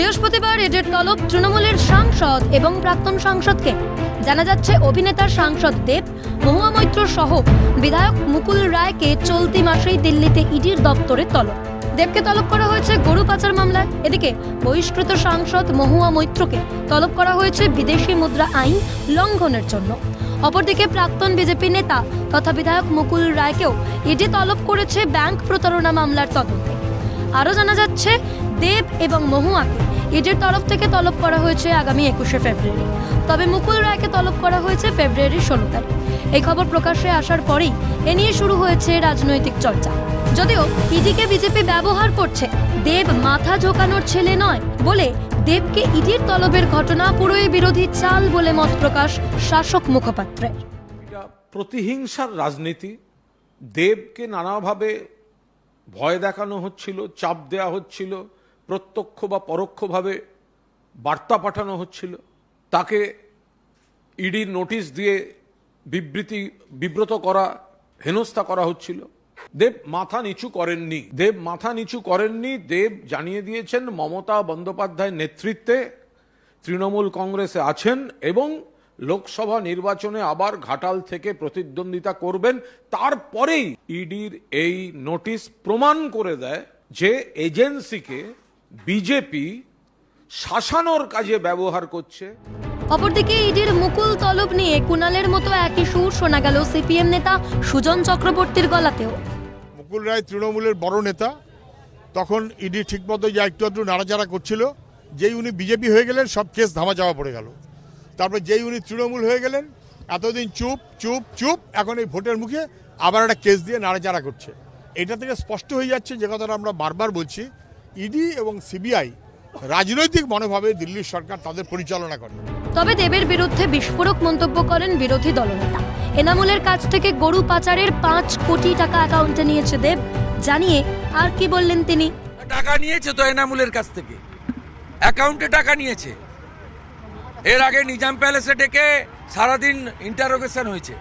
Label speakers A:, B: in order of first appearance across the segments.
A: বৃহস্পতিবার এডের তলব তৃণমূলের সাংসদ এবং প্রাক্তন সাংসদকে। জানা যাচ্ছে, অভিনেতার সাংসদ দেব, মহুয়া মৈত্র সহ বিধায়ক মুকুল রায়কে চলতি মাসেই দিল্লিতে ইডির দপ্তরে তলব। দেবকে তলব করা হয়েছে গরু পাচার মামলায়। এদিকে বহিষ্কৃত সাংসদ মহুয়া মৈত্রকে তলব করা হয়েছে বিদেশি মুদ্রা আইন লঙ্ঘনের জন্য। অপরদিকে প্রাক্তন বিজেপি নেতা তথা বিধায়ক মুকুল রায়কেও ইডি তলব করেছে ব্যাংক প্রতারণা মামলার তদন্তে। আরও জানা যাচ্ছে, দেব এবং মহুয়াকে ইডির তরফ থেকে তলব করা হয়েছে আগামী একুশে ফেব্রুয়ারি। তবে মুকুল রায়কে তলব করা হয়েছে ফেব্রুয়ারির ষোলো তারিখ। এই খবর প্রকাশ্যে আসার পরেই এ নিয়ে শুরু হয়েছে রাজনৈতিক চর্চা। যদিও ইডিকে বিজেপি ব্যবহার করছে, দেব মাথা ঝোকানোর ছেলে নয় বলে দেবকে ইডির তলবের ঘটনা পুরোই বিরোধী চাল বলে মত প্রকাশ শাসক মুখপাত্রের।
B: প্রতিহিংসার রাজনীতি। দেবকে নানাভাবে ভয় দেখানো হচ্ছিল, চাপ দেওয়া হচ্ছিল। প্রত্যক্ষ বা পরোক্ষভাবে বার্তা পাঠানো হচ্ছিল। তাকে ইডির নোটিশ দিয়ে বিবৃতি, বিব্রত করা, হেনস্থা করা হচ্ছিল। দেব মাথা নিচু করেননি। দেব মাথা নিচু করেননি। দেব জানিয়ে দিয়েছেন, মমতা বন্দ্যোপাধ্যায়ের নেতৃত্বে তৃণমূল কংগ্রেসে আছেন এবং লোকসভা নির্বাচনে আবার ঘাটাল থেকে প্রতিদ্বন্দ্বিতা করবেন। তারপরেই ইডির এই নোটিশ প্রমাণ করে দেয় যে এজেন্সিকে বিজেপি শাসানোর কাজে ব্যবহার করছে।
A: অপরদিকে ইডির মুকুল তলব নিয়ে কুণালের মতো একই সুর শোনা গেল সিপিএম নেতা সুজন চক্রবর্তীর গলাতেও।
C: মুকুল রায় তৃণমূলের বড় নেতা। তখন ইডি ঠিকমতো যা একটু একটু নাড়াচাড়া করছিল যেই উনি বিজেপি হয়ে গেলেন সব কেস ধামা চাওয়া পড়ে গেল। তারপর যেই উনি তৃণমূল হয়ে গেলেন এতদিন চুপ চুপ চুপ এখন এই ভোটের মুখে আবার একটা কেস দিয়ে নাড়াচাড়া করছে। এটা থেকে স্পষ্ট হয়ে যাচ্ছে যে কথাটা আমরা বারবার বলছি ইডি এবং সিবিআই রাজনৈতিক মনোভাবে দিল্লির সরকার তাদের পরিচালনা করে।
A: তবে দেবের বিরুদ্ধে বিস্ফোরক মন্তব্য করেন বিরোধী দলনেতা। এনামুলের কাছ থেকে গরু পাচারের পাঁচ কোটি টাকা অ্যাকাউন্টে নিয়েছে দেব। জানিয়ে আর কি বললেন তিনি?
D: টাকা নিয়েছে তো এনামুলের কাছ থেকে। অ্যাকাউন্টে টাকা নিয়েছে। এর আগে নিজাম প্যালেসে ডেকে সারাদিন ইন্টারোগেশন হয়েছে।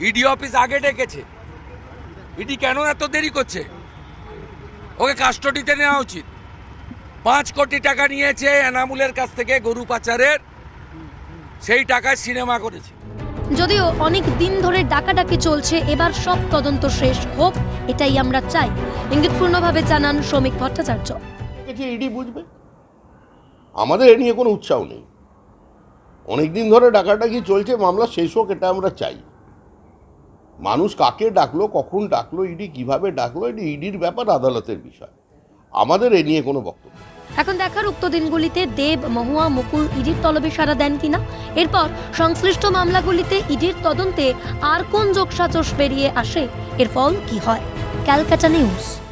D: ইডি অফিস আগে ডেকেছে। ইডি কেন এত দেরি করছে? ওকে কাস্টডিতে নেওয়া উচিত। পাঁচ কোটি টাকা নিয়েছে এনামুলের কাছ থেকে গরু পাচারের। সেই টাকায় সিনেমা করেছে।
A: যদিও অনেক দিন ধরে ডাকাডাকি চলছে এবার সব তদন্ত শেষ হোক এটাই আমরা চাই। ইঙ্গিতপূর্ণভাবে জানান শ্রমিক ভট্টাচার্য।
E: যে ইডি বুঝবে? আমাদের এ নিয়ে কোনো উৎসাহ নেই। অনেক দিন ধরে ডাকাডাকি চলছে মামলা শেষ হোক এটা আমরা চাই। মানুষ কাকে ডাকলো, কখন ডাকলো, ইডি কীভাবে ডাকলো, এটি ইডির ব্যাপার, আদালতের বিষয়। আমাদের এ নিয়ে কোনো বক্তব্য
A: এখন দেখার উক্ত দিনগুলিতে দেব, মহুয়া, মুকুল ইডির তলবে সাড়া দেন কিনা? এরপর সংশ্লিষ্ট মামলাগুলিতে ইডির তদন্তে আর কোন যোগসাজস বেরিয়ে আসে? এর ফল কি হয়? ক্যালকাটা নিউজ।